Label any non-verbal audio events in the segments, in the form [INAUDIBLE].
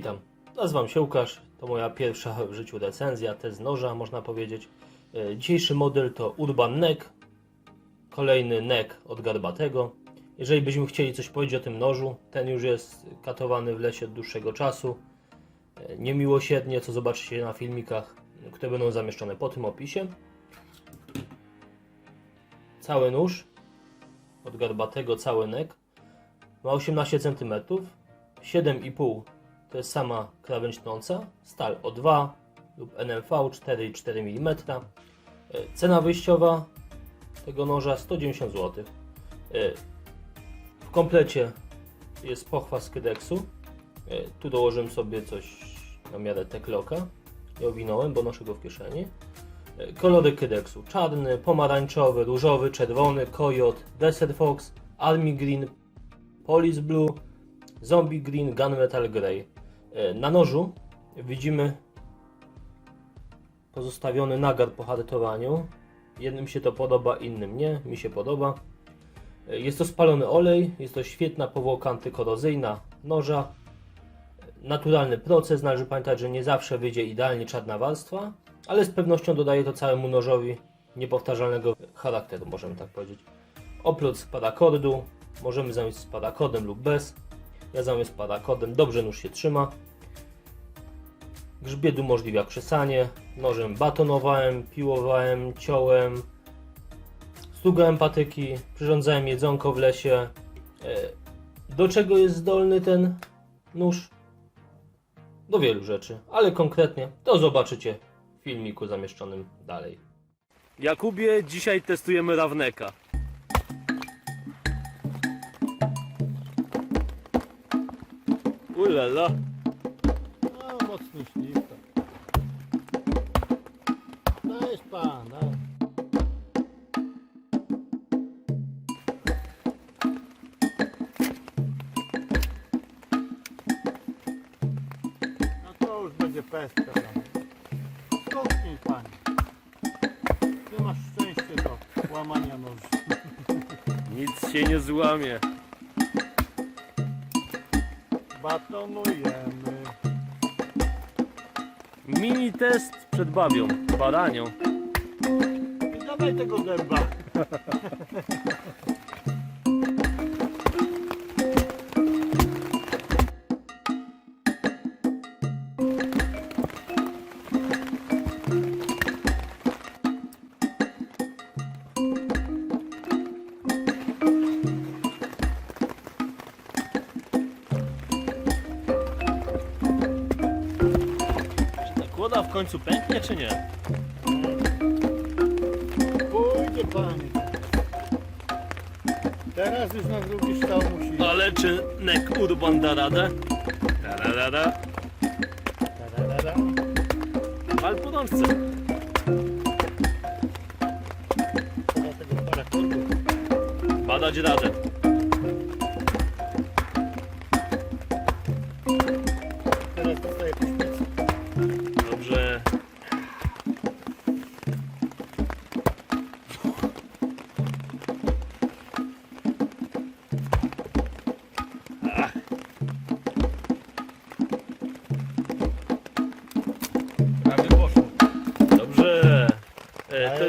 Witam, nazywam się Łukasz, to moja pierwsza w życiu recenzja, test noża można powiedzieć. E, Dzisiejszy model to Urban Neck, kolejny neck od Garbatego. Jeżeli byśmy chcieli coś powiedzieć o tym nożu, ten już jest katowany w lesie od dłuższego czasu. E, Niemiłosiernie, co zobaczycie na filmikach, które będą zamieszczone po tym opisie. Cały nóż od Garbatego, cały neck ma 18 cm, 7,5 to jest sama krawędź tnąca, stal O2 lub NMV 4,4 mm. Cena wyjściowa tego noża 190 zł. E, W komplecie jest pochwa z kydeksu. E, Tu dołożyłem sobie coś na miarę tekloka i owinąłem, bo noszę go w kieszeni. E, Kolory kydeksu czarny, pomarańczowy, różowy, czerwony, kojot, desert fox, army green, police blue, zombie green, gunmetal grey. E, Na nożu widzimy pozostawiony nagar po hartowaniu. Jednym się to podoba, innym nie. Mi się podoba. E, Jest to spalony olej, jest to świetna powłoka antykorozyjna noża. Naturalny proces, należy pamiętać, że nie zawsze wyjdzie idealnie czarna warstwa, ale z pewnością dodaje to całemu nożowi niepowtarzalnego charakteru, możemy tak powiedzieć. Oprócz parakordu, możemy zamiast z parakodem lub bez. Ja zamiast parakodem dobrze nóż się trzyma. Grzbiet umożliwia krzesanie. Nożem batonowałem, piłowałem, ciąłem. Stugałem patyki, przyrządzałem jedzonko w lesie. E, Do czego jest zdolny ten nóż? Do wielu rzeczy, ale konkretnie to zobaczycie w filmiku zamieszczonym dalej. Jakubie, dzisiaj testujemy rawneka. Ulala. No, mocny śliwka. Dajesz pan, daj. No to już będzie pestka tam. Skąpnij pani. Ty masz szczęście do łamania noży. Nic się nie złamie. Batonujemy. Mini test przed babią, baranią. I dawaj tego zęba. [LAUGHS] w końcu pęknie, czy nie? Pójdzie pani. Teraz już na drugi stał musi. Ale czy Nek Urban da radę? Da, da, da, da. Tararara. Pal po rączce. Teraz tego parakordu. Badać radę.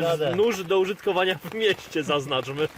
Radę. nóż do użytkowania w mieście, zaznaczmy. [LAUGHS]